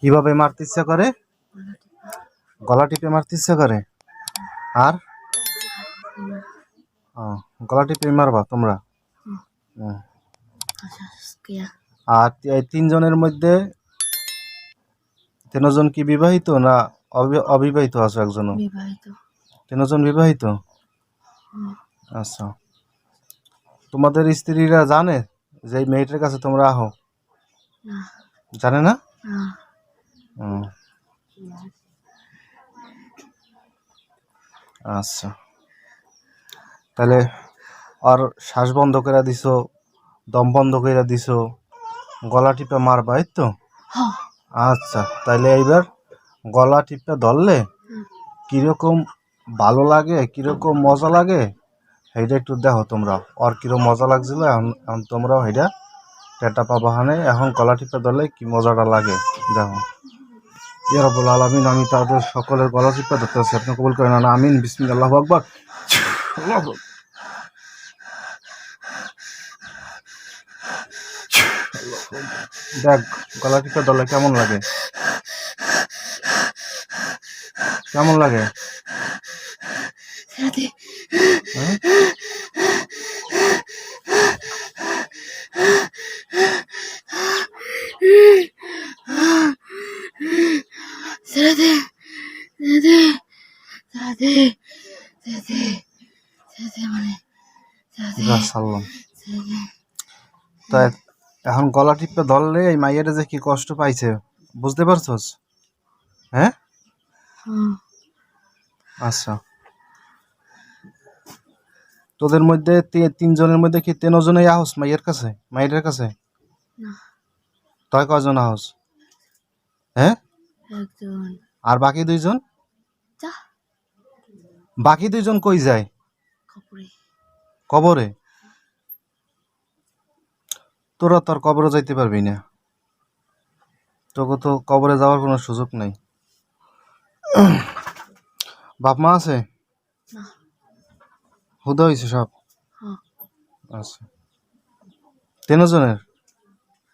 কীভাবে মারতে ইচ্ছা করে? গলা টিপে মারতে ইচ্ছা করে? আর? গলা টিপে মারবা তোমরা। আর এই তিনজনের মধ্যে তিনজন কি বিবাহিত না অবি- অবিবাহিত আছো একজনও? তিনজন বিবাহিত? আচ্ছা। তোমাদের স্ত্রীরা জানে যে এই মেয়েটার কাছে তোমরা আহো? জানে না। আচ্ছা। তাহলে আর শ্বাস বন্ধ করে দিছো দম বন্ধ করে দিছো গলা টিপে মারবা এই তো? হ আচ্ছা তাইলে এইবার গলা টিপে ধরলে কীরকম ভালো লাগে কীরকম মজা লাগে সেইটা একটু দেখো তোমরা। আর কীরকম মজা লাগছিল এখন তোমরাও সেইটা টেটা পাবা হানে এখন গলা টিপে ধরলে কি মজাটা লাগে দেখো। ইয়া রাব্বুল আলামিন আমি তাদের সকলের গলা টিপে ধরতে আছি। আপনি কবুল করেন আমিন বিসমিল্লাহ আকবার। দেখ গলা টিপে ধরলে কেমন লাগে? কেমন লাগে ছেড়ে দে হ্যাঁ? ছেড়ে দে মানে দে তাই এখন গলা টিপে ধরলে এই মাইয়াটা যে কি কষ্ট পাইছে বুঝতে পারছস? হ্যাঁ? আচ্ছা। তোদের মধ্যে তিনজনের মধ্যে কি তিনজনেই আহস মাইয়ের কাছে মাইয়ের কাছে? তয় কজন আহস? হ্যাঁ? একজন। আর বাকি দুইজন? বাকি দুইজন কই যায়? কবরে। তোরা তোর কবরে যাইতে পারবি না। তোকে তো কবরে যাওয়ার কোনো সুযোগ নাই। বাপ মা আছে? হুদা হয়েছে সব? হ্যাঁ। আচ্ছা। তিনজনের?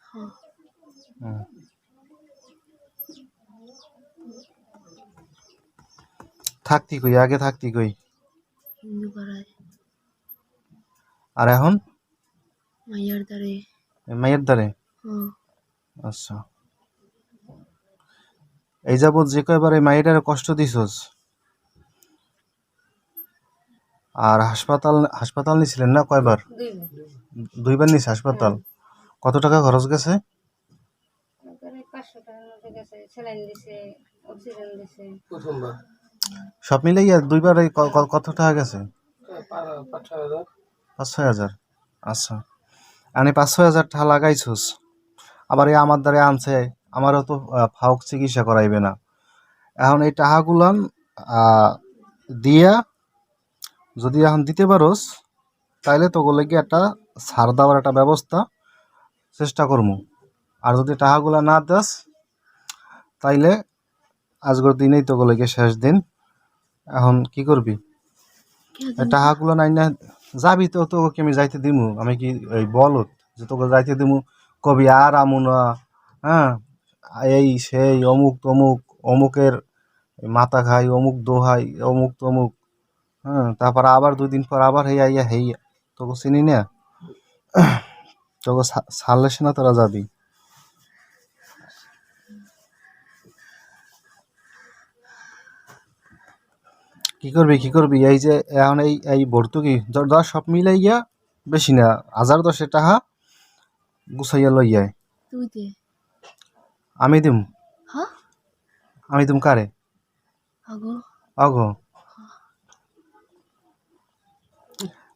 হ্যাঁ। হুম। থাকতি কই আগে থাকতি কই আর এখন? মাইয়ার দ্বারে এই মায়ের দ্বারে আচ্ছা। এই যাবৎ যে কয়বার এই মায়েরার কষ্ট দিছস। আর হাসপাতাল হাসপাতাল নিছিলেন না কয়বার? দুইবার নিছে হাসপাতাল। কত টাকা খরচ গেছে? পাঁচশো মতো গেছে স্যালাইন দিছে অক্সিজেন দিছে। সব মিলাইয়া দুইবার এই কত টাকা গেছে? পাঁচ ছয় হাজার। আচ্ছা। আমি পাঁচ ছয় হাজার টাকা লাগাইছস। আবার এই আমার দ্বারা আনছে, আমারও তো ফাউক চিকিৎসা করাইবে না। এখন এই টাকাগুলান দিয়া যদি এখন দিতে পারোস, তাইলে তো গেলে একটা ছাড় দেওয়ার একটা ব্যবস্থা চেষ্টা করব আর যদি টাকাগুলা না দাস, তাইলে আজকের দিনেই তো গেলে শেষ দিন। এখন কি করবি? টাকাগুলো নাই না যাবি তো তোকে আমি যাইতে দিমু। আমি কি এই বলত যে তোকে যাইতে দিমু? কবি আর আমু না হ্যাঁ? এই সেই অমুক তমুক অমুকের মাথা খাই অমুক দোহাই অমুক তমুক হ্যাঁ? তারপর আবার দুই দিন পর আবার হেয়া ইয়া হেইয়া তোকে চিনি না? তোকে ছাড়লে না তোরা যাবি? কি করবি কি করবি? এই যে এখন এই এই ভর্তুকি ধর ধর সব মিলাই মিলাইয়া বেশি না হাজার দশের টাকা গুছাইয়া দে। আমি দিম? হ্যাঁ? আমি দিম কারে? আগো। অগ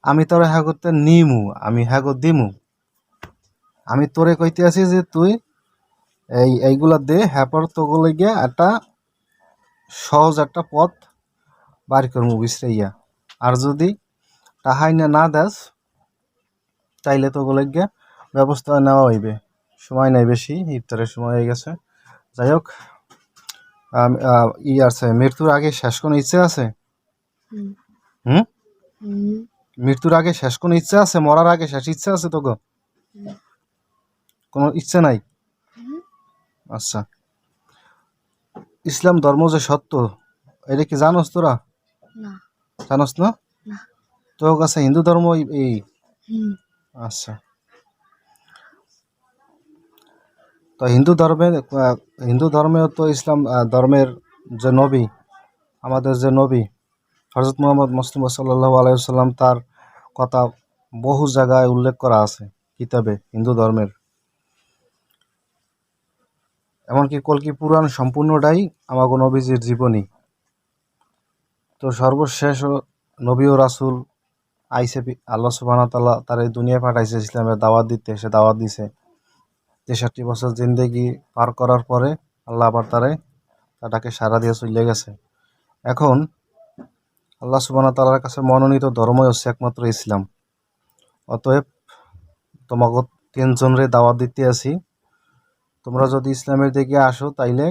আমি তোরে হ্যাঁ করতে নিমু আমি হ্যাঁ দিমু। আমি তোরে কইতে আছি যে তুই এই এইগুলা দে হ্যাপর তোগুলো গিয়া একটা সহজ একটা পথ বার করব বিশ্রাইয়া। আর যদি তাহাই না না দাস তাইলে তোগুলো গিয়া ব্যবস্থা নেওয়া হইবে। সময় নাই বেশি ইফতারের সময় হয়ে গেছে। যাই হোক ই আছে মৃত্যুর আগে শেষ কোনো ইচ্ছে আছে? হুম। মৃত্যুর আগে শেষ কোনো ইচ্ছা আছে? মরার আগে শেষ ইচ্ছা আছে তো গো কোনো ইচ্ছে নাই? আচ্ছা। ইসলাম ধর্ম যে সত্য এটা কি জানোস তোরা? জানোস না? তোর কাছে হিন্দু ধর্ম এই- এই? আচ্ছা। তো হিন্দু ধর্মের হিন্দু ধর্মেও তো ইসলাম ধর্মের যে নবী আমাদের যে নবী হজরত মোহাম্মদ মুসলিম সাল্লাহ আলাইসাল্লাম তার কথা বহু জায়গায় উল্লেখ করা আছে কিতাবে হিন্দু ধর্মের। এমনকি কলকি পুরাণ সম্পূর্ণটাই আমাগো নবীজির জীবনী। তো সর্বশেষ নবী ও রাসুল আইসে আল্লাহ সুবাহ তাল্লাহ তার এই দুনিয়া পাঠাইছে, ইসলামের দাওয়াত দিতে সে দাওয়াত দিছে। তেষট্টি বছর জিন্দেগি পার করার পরে আল্লাহ আবার তারে, তাটাকে সারা দিয়ে চলে গেছে। এখন আল্লাহ সুবাহ তাল্লার কাছে মনোনীত ধর্মই হচ্ছে একমাত্র ইসলাম। অতএব তোমাকে তিনজনরে দাওয়াত দিতে আছি তোমরা যদি ইসলামের দিকে আসো, তাইলে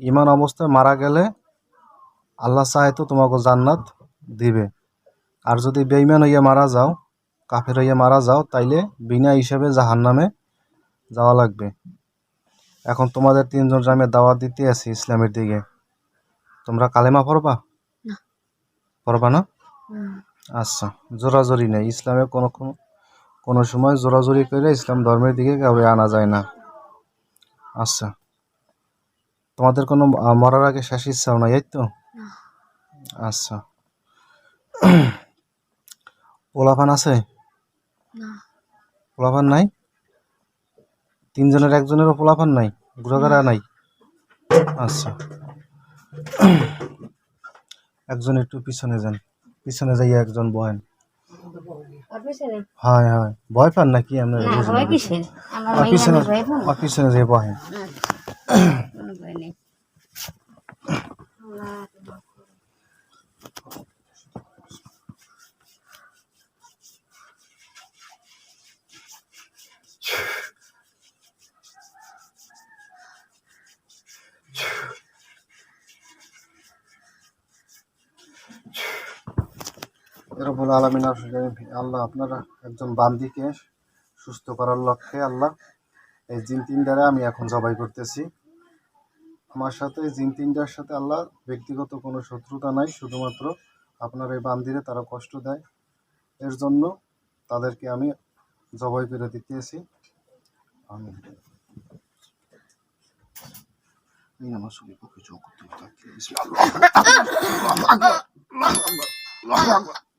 ইমান অবস্থায় মারা গেলে আল্লাহ চাহে তো তোমাকে জান্নাত দিবে। আর যদি বেইমান হইয়া মারা যাও কাফের হইয়া মারা যাও তাইলে বিনা হিসাবে জাহান নামে যাওয়া লাগবে। এখন তোমাদের তিনজন আমি দাওয়াত দিতে আছি ইসলামের দিকে। তোমরা কালেমা পড়বা? পড়বা না? আচ্ছা জোরাজোরি নেই। ইসলামে কোনো কোনো সময় জোরাজোরি করে ইসলাম ধর্মের দিকে কাউরে আনা যায় না। আচ্ছা। তোমাদের কোনো মরার আগে শেষ ইচ্ছাও নাই এই তো? আচ্ছা। পোলাপান আছে? পোলাপান নাই? তিনজনের একজনেরও পোলাপান নাই? ঘুরাঘাড়া নাই? আচ্ছা। একজন একটু পিছনে যান। পিছনে যাইয়া একজন বহেন। হয় হয়। ভয় পান নাকি আপনার পিছনে পিছনে যাই বহেন কোনো ভয় নেই এরবুল আলমিন আল্লাহ আপনার একজন বান্দিকে সুস্থ করার লক্ষ্যে আল্লাহ এই জিন তিনটারে আমি এখন জবাই করতেছি। আমার সাথে জিন তিনটার সাথে আল্লাহ ব্যক্তিগত কোনো শত্রুতা নাই, শুধুমাত্র আপনার এই বান্দিরে তারা কষ্ট দেয়। এর জন্য তাদেরকে আমি জবাই করে দিতেছি। আমি শুনে পক্ষে চোখ করতে